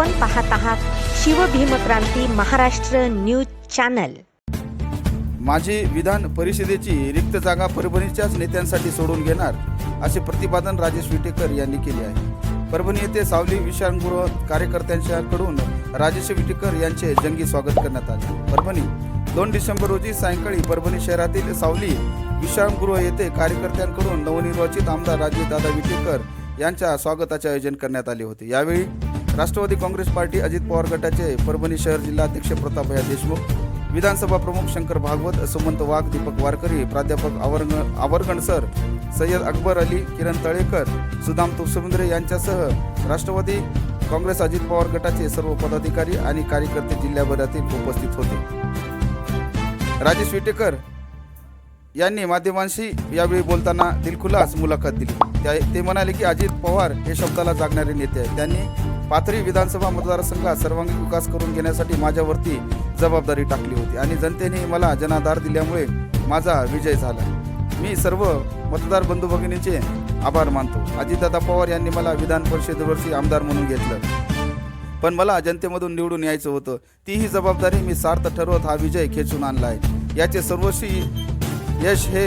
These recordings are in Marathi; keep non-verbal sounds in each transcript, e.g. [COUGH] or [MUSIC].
आपण पाहत आहात शिवभीमक्रांती महाराष्ट्र न्यूज चॅनल. माझी विधान परिषदेची रिक्त जागा परभणीच्याच नेत्यांसाठी सोडून घेणार असे प्रतिपादन राजेश विटेकर यांनी केले आहे. परभणी येथे सावली विश्रामगृह कार्यकर्त्यांच्याकडून राजेश विटेकर यांचे जंगी स्वागत करण्यात आले. परभणी दोन डिसेंबर रोजी सायंकाळी परभणी शहरातील सावली विश्रामगृह येथे कार्यकर्त्यांकडून नवनिर्वाचित आमदार राजेशदादा विटेकर यांच्या स्वागताचे आयोजन करण्यात आले होते. यावेळी राष्ट्रवादी काँग्रेस पार्टी अजित पवार गटाचे परभणी शहर जिल्हाध्यक्ष प्रतापया देशमुख विधानसभा प्रमुख शंकर भागवत सुमंत वाघ दीपक वारकरी प्राध्यापक आवरग आवरगण सर सय्यद अकबर अली किरण तळेकर सुदाम तुसमुंद्रे यांच्यासह राष्ट्रवादी काँग्रेस अजित पवार गटाचे सर्व पदाधिकारी आणि कार्यकर्ते जिल्ह्याभरातील उपस्थित होते. राजेश विटेकर यांनी माध्यमांशी यावेळी बोलताना दिलखुलास मुलाखत दिली. त्या- ते म्हणाले की अजित पवार हे शब्दाला जागणारे नेते आहेत. त्यांनी पाथरी विधानसभा मतदारसंघात सर्वांगीण विकास करून घेण्यासाठी माझ्यावरती जबाबदारी टाकली होती आणि जनतेने मला जनाधार दिल्यामुळे माझा विजय झाला. मी सर्व मतदार बंधू भगिनींचे आभार मानतो. अजितदादा पवार यांनी मला विधान परिषदेवरती आमदार म्हणून घेतलं. पण मला जनतेमधून निवडून यायचं होतं. तीही जबाबदारी मी सार्थ ठरवत हा विजय खेचून आणला आहे. याचे सर्वस्वी यश हे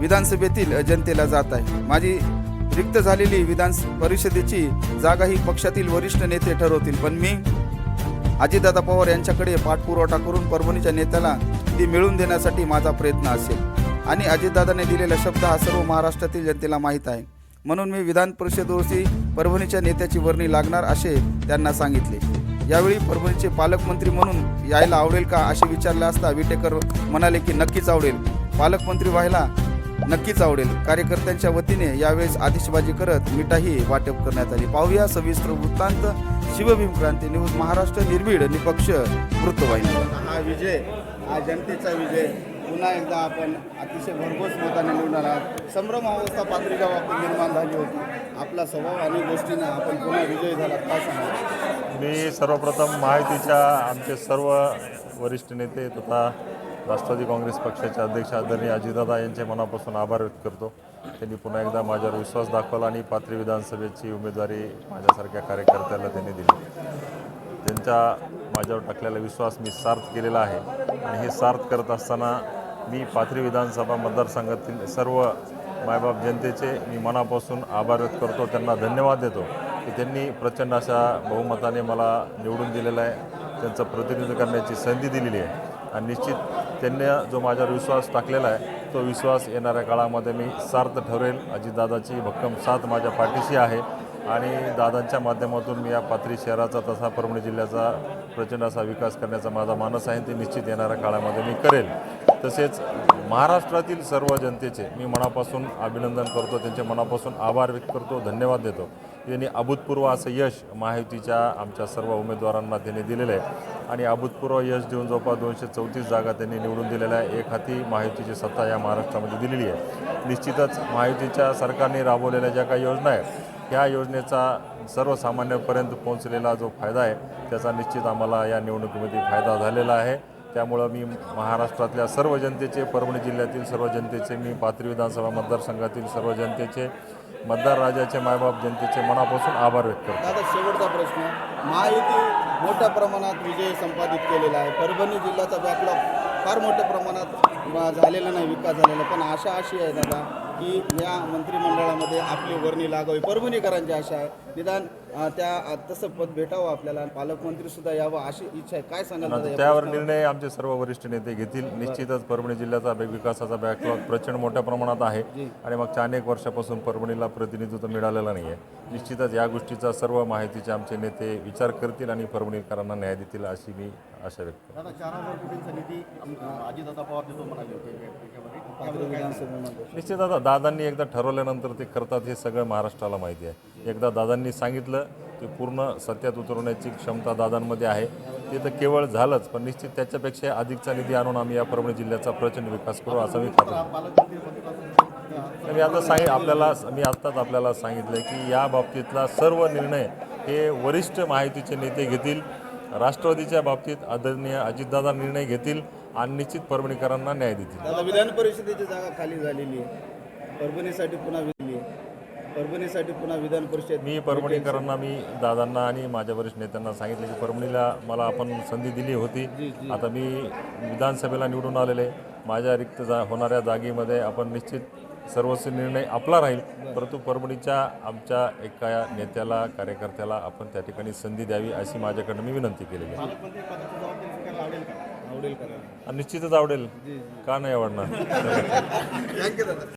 विधानसभेतील जनतेला जात आहे. माझी रिक्त झालेली विधान परिषदेची जागा ही पक्षातील वरिष्ठ नेते ठरवतील. पण मी अजितदादा पवार यांच्याकडे पाठपुरवठा करून परभणीच्या नेत्याला ती मिळवून देण्यासाठी माझा प्रयत्न असेल. आणि अजितदादाने दिलेला शब्द हा सर्व महाराष्ट्रातील जनतेला माहीत आहे. म्हणून मी विधान परिषदेवरती परभणीच्या नेत्याची वर्णी लागणार असे त्यांना सांगितले. यावेळी परभणीचे पालकमंत्री म्हणून यायला आवडेल का असे विचारले असता विटेकर म्हणाले की नक्कीच आवडेल. पालकमंत्री व्हायला नक्कीच आवडेल. कार्यकर्त्यांच्या वतीने यावेळेस आतिषबाजी करत मिठाही वाटप करण्यात आली. पाहूया सविस्तर वृत्तांत. शिवभीम क्रांती न्यूज महाराष्ट्र निर्भीड निपक्ष वृत्तवाहिनी हा विजय हा जनतेचा विजय. पुन्हा एकदा आपण अतिशय भरघोस मताने निवडून आलात संभ्रम अवस्था पातळीच्या बाबतीत निर्माण झाली होती. आपला स्वभाव आणि गोष्टीनं आपण पुन्हा विजयी झालात काय सांगा? मी सर्वप्रथम महायुतीच्या आमचे सर्व वरिष्ठ नेते तथा राष्ट्रवादी काँग्रेस पक्षाचे अध्यक्ष आदरणीय अजितदादा यांचे मनापासून आभार व्यक्त करतो. त्यांनी पुन्हा एकदा माझ्यावर विश्वास दाखवला आणि पाथरी विधानसभेची उमेदवारी माझ्यासारख्या कार्यकर्त्याला त्यांनी दिली. त्यांचा माझ्यावर टाकलेला विश्वास मी सार्थ केलेला आहे आणि हे सार्थ करत असताना मी पाथरी विधानसभा मतदारसंघातील सर्व मायबाप जनतेचे मी मनापासून आभार व्यक्त करतो. त्यांना धन्यवाद देतो की त्यांनी प्रचंड अशा बहुमताने मला निवडून दिलेलं आहे. त्यांचं प्रतिनिधित्व करण्याची संधी दिलेली आहे. आणि निश्चित त्यांनी जो माझ्यावर विश्वास टाकलेला आहे तो विश्वास येणाऱ्या काळामध्ये मी सार्थ ठरेल. अजितदादाची भक्कम साथ माझ्या पाठीशी आहे आणि दादांच्या माध्यमातून मी या पाथरी शहराचा तसा परभणी जिल्ह्याचा प्रचंड असा विकास करण्याचा माझा मानस आहे ते निश्चित येणाऱ्या काळामध्ये मी करेल. तसेच महाराष्ट्रातील सर्व जनतेचे मी मनापासून अभिनंदन करतो त्यांच्या मनापासून आभार व्यक्त करतो धन्यवाद देतो. त्यांनी अभूतपूर्व असं यश महायुतीच्या आमच्या सर्व उमेदवारांना त्यांनी दिलेलं आहे. आणि अभूतपूर्व यश देऊन जवळपास दोनशे चौतीस जागा त्यांनी निवडून दिलेल्या आहे. एक हाती महायुतीची सत्ता या महाराष्ट्रामध्ये दिलेली आहे. निश्चितच महायुतीच्या सरकारने राबवलेल्या ज्या काही योजना आहेत ह्या योजनेचा सर्वसामान्यपर्यंत पोहोचलेला जो फायदा आहे त्याचा निश्चित आम्हाला या निवडणुकीमध्ये फायदा झालेला आहे. त्यामुळं मी महाराष्ट्रातल्या सर्व जनतेचे परभणी जिल्ह्यातील सर्व जनतेचे मी पाथरी विधानसभा मतदारसंघातील सर्व जनतेचे मतदार राजाचे मायबाप जनतेचे मनापासून आभार व्यक्त करतो. दादा शेवटचा प्रश्न. महायुती मोठ्या प्रमाणात विजय संपादित केलेला आहे. परभणी जिल्ह्याचा बॅकलॉग फार मोठ्या प्रमाणात झालेला नाही विकास झालेला पण आशा अशी आहे दादा की या मंत्रिमंडळामध्ये आपली वर्णी लागावी. परभणीकरांची आशा आहे. निदान त्या तसं पद भेटावं आपल्याला पालकमंत्री सुद्धा यावं अशी इच्छा आहे. काय सांगाल त्यावर? निर्णय आमचे सर्व वरिष्ठ नेते घेतील. निश्चितच परभणी जिल्ह्याचा बे- विकासाचा बॅकलॉग प्रचंड मोठ्या प्रमाणात आहे. आणि मागच्या अनेक वर्षापासून परभणीला प्रतिनिधित्व मिळालेलं नाही आहे निश्चितच या गोष्टीचा सर्व माहितीचे आमचे नेते विचार करतील आणि परभणीकरांना न्याय देतील अशी मी आशा व्यक्त करतो. निश्चित आता दादांनी एकदा ठरवल्यानंतर ते करतात हे सगळं महाराष्ट्राला माहिती आहे. एकदा दादांनी सांगितलं ते पूर्ण सत्यात उतरवण्याची क्षमता दादांमध्ये आहे. ते तर केवळ झालंच पण निश्चित त्याच्यापेक्षा अधिकचा निधी आणून आम्ही या परभणी जिल्ह्याचा प्रचंड विकास करू असं मी खात्री मी आता सांगित आपल्याला मी आत्ताच आपल्याला सांगितलं की या बाबतीतला सर्व निर्णय हे वरिष्ठ माहितीचे नेते घेतील. राष्ट्रवादीच्या बाबतीत आदरणीय अजितदादा निर्णय घेतील आणि निश्चित परभणीकरांना न्याय देतील. विधान परिषदेची जागा खाली झालेली आहे. परभणीसाठी पुन्हा परभणीसाठी पुन्हा विधान परिषद. मी परभणीकरांना मी दादांना आणि माझ्या वरिष्ठ नेत्यांना सांगितले की परभणीला मला आपण संधी दिली होती. आता मी विधानसभेला निवडून आलेले. माझ्या रिक्त जा होणाऱ्या जागेमध्ये आपण निश्चित सर्वस्वी निर्णय आपला राहील. परंतु परभणीच्या आमच्या एका नेत्याला कार्यकर्त्याला आपण त्या ठिकाणी संधी द्यावी अशी माझ्याकडनं मी विनंती केलेली आहे. निश्चितच आवडेल. का नाही आवडणार? [LAUGHS]